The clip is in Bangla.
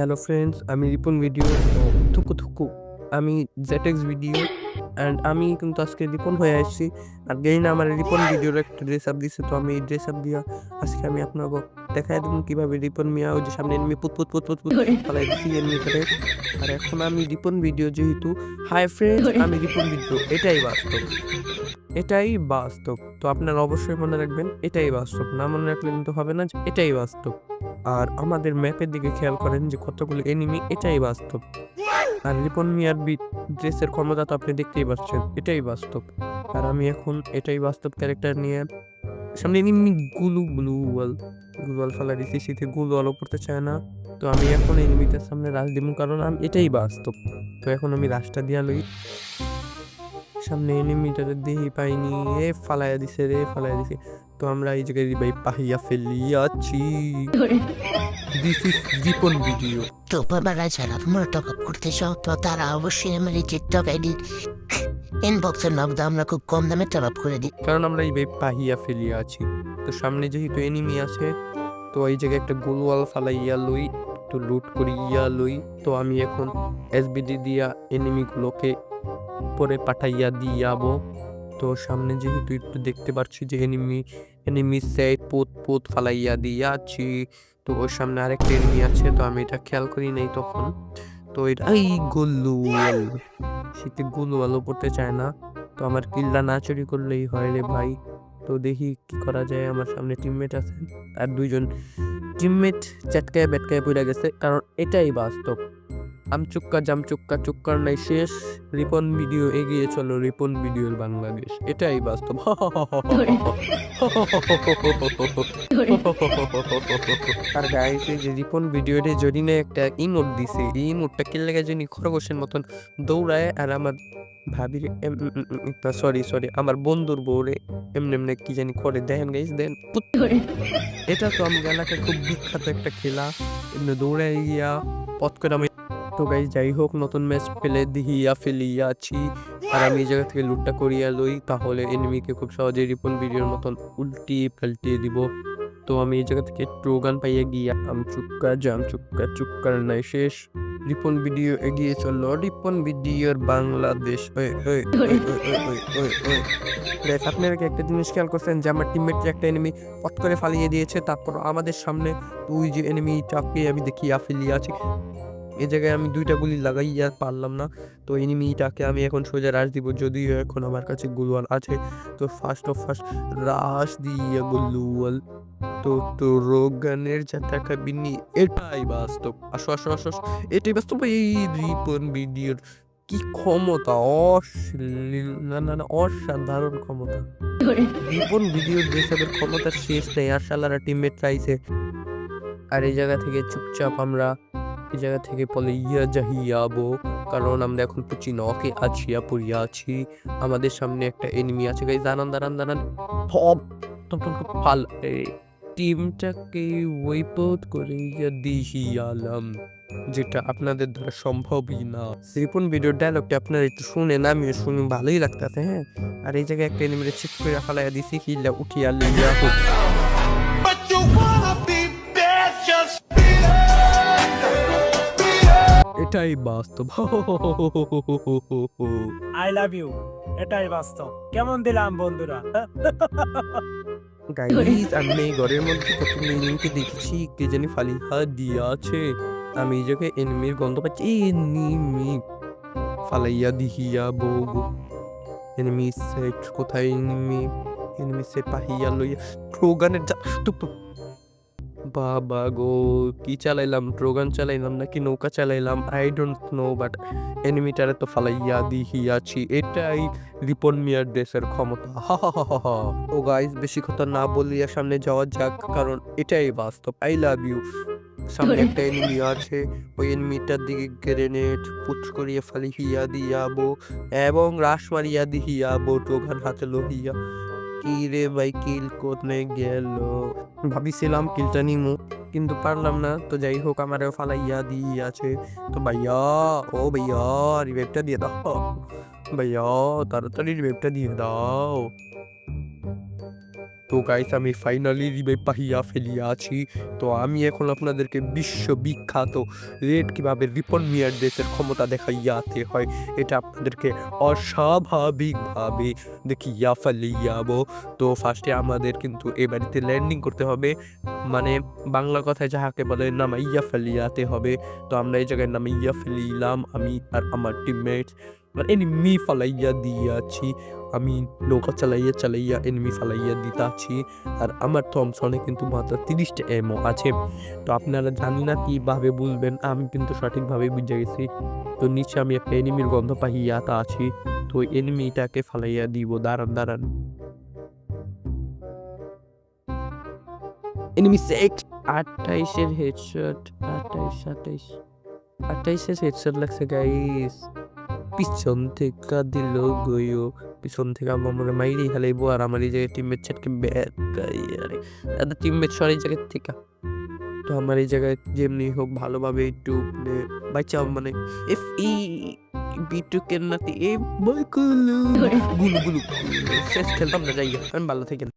হ্যালো ফ্রেন্ডস আমি রিপন ভিডিও থুকু থুকু, আমি জেটেক্স ভিডিও অ্যান্ড আমি কিন্তু আজকে রিপন হয়ে আসছি। আর গেইন আমার রিপন ভিডিওর একটা ড্রেস আপ দিছে, তো আমি এই ড্রেস আপ দিয়া আজকে আমি আপনাকে দেখাই দেবো কীভাবে রিপন মিয়া ওই যে সামনে এনিমি পুত পুত পুত পুত পুত ফলাই দিচ্ছি এনিমি করে। আর এখন আমি রিপন ভিডিও যেহেতু হাই ফ্রেন্ড আমি রিপন ভিডিও এটাই বাস্তব। এটাই বাস্তব। তো আপনারা অবশ্যই মনে রাখবেন এটাই বাস্তব। না মনে রাখলে কিন্তু হবে না যে এটাই বাস্তব। আর আমাদের ম্যাপের দিকে খেয়াল করেন যে কতগুলো এনিমি এটাই বাস্তব। আর রিপন মিয়ার ড্রেসের ক্ষমতা তো আপনি দেখতেই পাচ্ছেন এটাই বাস্তব। আর আমি এখন এটাই বাস্তব ক্যারেক্টার নিয়ে সামনে এনিমি গুলু গ্লু ওয়াল গ্লু ওয়াল ফেলা দিচ্ছি শীতে গুলু ওয়ালও করতে চায় না। তো আমি এখন এনিমিটার সামনে রাশ দিব, কারণ আমি, এটাই বাস্তব। তো এখন আমি রাশটা দিয়া লই। সামনে এনিমিটারে দেহি পাইনি এ ফালাইয়া দিছে রে ফালাইয়া দিছে। তো আমরা এই জায়গায় ভাই পাহিয়া ফেলিয়াছি। দিস ইজ রিপন ভিডিও তো বাবারা, যারা তোমরা টক করতে চাও, তো তারা অবশ্যই আমার এই টিকটক আইডি ইনবক্সে নক দাও আমরা খুব কম দামে টপ করে দিই কারণ আমরা এই ভাই পাহিয়া ফেলিয়া আছি। তো সামনে যেহেতু এনিমি আছে, তো এই জায়গায় একটা গোলওয়াল ফালাইয়া লই তো লুট করিয়া লই। তো আমি এখন এসবিডি দিয়া এনিমিগুলোকে পরে পাঠাইয়া দিয়াবো। তো সামনে যেহেতু একটু দেখতে পাচ্ছি যে এনিমি এনিমি সেট পোত পোত ফালাইয়া দিয়াছি। তো ওর সামনে আরেকটা এনিমি আছে, তো আমি এটা খেয়াল করি নাই তখন। তো এটা এই গোলুয়াল শীতে আলো পড়তে চায় না? তো আমার কিল্লা না চুরি করলেই হয় রে ভাই। তো দেখি কি করা যায়, আমার সামনে টিমমেট আছে। আর দুইজন টিমমেট চ্যাটকায় ব্যাটকায় পড়ে গেছে। কারণ এটাই বাস্তব। আমচুক্কা জামচুক্কা চুক্কার নাই, শেষ। রিপন ভিডিও এগিয়ে চলো, রিপন ভিডিওর বাংলাদেশ। এটাই বাস্তব। আর গাইস এই যে রিপন ভিডিওতে যদি না একটা ইমোট দিছে, এই ইমোটটা কে লেগে জানি খরগোশের মতন দৌড়ায়, আর আমার ভাবির সরি সরি আমার বন্ধুর বউরে এমনি এমনি কি জানি করে। দেখেন গাইস দেন এটা তো আমি এলাকায় খুব বিখ্যাত একটা খেলা। এমনি দৌড়ায় গিয়া পথ করে আমি তো গাইস যাই হোক নতুন ম্যাচ পেলে দিহিয়া ফেলিয়াছি আর আমি এই জায়গা থেকে লুটটা করিয়া লই, তাহলে এনিমিকে খুব সহজে রিপন ভিডিওর মতন উল্টি পাল্টিয়ে দিব। তো আমি এই জায়গা থেকে ট্রোগান পাইয়া গিয়া, আম চুক্কা, জাম চুক্কা, চুক্কার নাই শেষ। রিপন ভিডিও এগিয়ে চলল। রিপন ভিডিওর বাংলাদেশ আপনারা কি একটা জিনিস খেয়াল করছেন যে আমার টিমমেট একটা এনিমি পট করে ফালিয়ে দিয়েছে তারপর আমাদের সামনে তুই যে এনিমিটাকে আমি দেখিয়া ফেলিয়ে আছি। এই জায়গায় আমি দুইটা গুলি লাগাইয়া পারলাম না। তো এনিমিটাকে আমি এখন সোজা রাশ দিব, যদিও এখন আমার কাছে গুলওয়াল আছে। তো ফার্স্ট অফ ফার্স্ট রাশ দিয়ে গুলওয়াল। তো তো রোগানের যা টাকা বিনি এটাই বাস্তব। আসো আসো আসো। এটাই বাস্তব এই রিপন ভিডিওর কি ক্ষমতা? অশ্লীল, না না না, অসাধারণ ক্ষমতা। রিপন ভিডিও ড্রেসআপের ক্ষমতা শেষ নেই, আর শালারা টিমমেট চাইছে। আর এই জায়গা থেকে চুপচাপ আমরা এই জায়গা থেকে পলে ইয়া জাহিয়াবো কারণ আমরা এখন পুচি নকে আছিয়া পড়িয়া আছি। আমাদের সামনে একটা এনিমি আছে। গাইজ দাঁড়ান দাঁড়ান দাঁড়ান। ফাল। টিমটাকে ওয়াইপ আউট করে দিহিয়ালাম যেটা আপনাদের দ্বারা সম্ভবই না। রিপন ভিডিওর ডায়লগটা আপনারা একটু শুনেন, আমিও শুনি, ভালোই লাগতেছে হ্যাঁ? আর এই জায়গায় একটা এনিমিরে চেক করে ফালাইয়া দিছি হিলা উঠিয়া লিয়া হোক এটাই বাস্তব। আই লাভ ইউ এটাই বাস্তব। কেমন দিলাম বন্ধুরা? গাইস আমি এই ঘরের মধ্যে এনিমিকে দেখেছি কে জানি ফালিহা দিয়া আছে। আমি জায়গায় এনিমির গন্ধ পাচ্ছি। এনিমি ফালাইয়া দিহিয়া বউ। এনিমি সেট কোথায় এনিমি? এনিমি সেট পাহিয়া লইয়া ট্রোগানের যা টুপ বাবা গো কি চালাইলাম? ড্রোগান চালাইলাম নাকি নৌকা চালাইলাম? আই ডোন্ট নো বাট এনিমিটারে তো ফালাইয়া দিহিয়াছি এটাই রিপন মিয়ার ড্রেসের ক্ষমতা। হা হা হা ও গাইস বেশি কথা না বলিয়া সামনে যাওয়া যাক কারণ এটাই বাস্তব। আই লাভ ইউ সামনে একটা এনিমি আছে। ওই এনিমিটার দিকে গ্রেনেড পুচ করিয়া ফালিহিয়া দিয়াবো এবং রাস মারিয়া দিহিয়াবো ড্রোগান হাতে লহিয়া। কি রে ভাই কিল কোথায় গেল? ভাবিছিলাম কিলটা নিমু, কিন্তু পারলাম না। তো যাই হোক আমার ফালাইয়া দিয়াছে। তো ভাইয়া, ও ভাইয়া রিভাইভটা দিয়ে দাও। ভাইয়া, তাড়াতাড়ি রিভাইভটা দিয়ে দাও। তো গাইস আমি ফাইনালি রিভাইভ পাহিয়া ফেলিয়াছি। তো আমি এখন আপনাদেরকে বিশ্ববিখ্যাত রেড কীভাবে রিপন মিয়ার দেশের ক্ষমতা দেখাইয়াতে হয়, এটা আপনাদেরকে অস্বাভাবিকভাবে দেখিয়া ফেলিয়াবো। তো ফার্স্টে আমাদের কিন্তু এ বাড়িতে ল্যান্ডিং করতে হবে। মানে বাংলা কথায় যাহাকে বলে, নামাইয়া ফেলিয়াতে হবে। তো আমরা এই জায়গায় নামাইয়া ফেলিলাম, আমি আর আমার টিমমেট এনিমি ফালাইয়া দিয়াছি আমি নৌকা চালাইয়া চালাইয়া এনিমি ফালাইয়া দিতাছি আর আমার থমসনে কিন্তু মাত্র তিরিশটা এমও আছে তো আপনারা জানি না কীভাবে বুঝবেন আমি কিন্তু সঠিকভাবে বুঝে গেছি তো নিচে আমি একটা এনিমির গন্ধ পাহিয়াতা আছি তো এনিমিটাকে ফালাইয়া দিব দাঁড়ান দাঁড়ান এনিমি সেক্স আঠাইশের হেডশট আঠাইশ আঠাইশ আঠাইশের হেডশট লাগছে গাইস পিছন থেকে দিল গয়ো পিছন থেকে আমার মাইরি হেলাইবো আর আমার এই জায়গায় টিমমেট ছাটকে ব্যাট আরে দাদা টিমমেট সর এই জায়গার থেকে। তো আমার এই জায়গায় যেমনি হোক ভালোভাবে একটু মানে বাচ্চাও মানে এফ ই বিটু কেন নাতি? এ বই কুলু। গুলু গুলু। শেষ খেলতাম না যাই আমি ভালো থেকে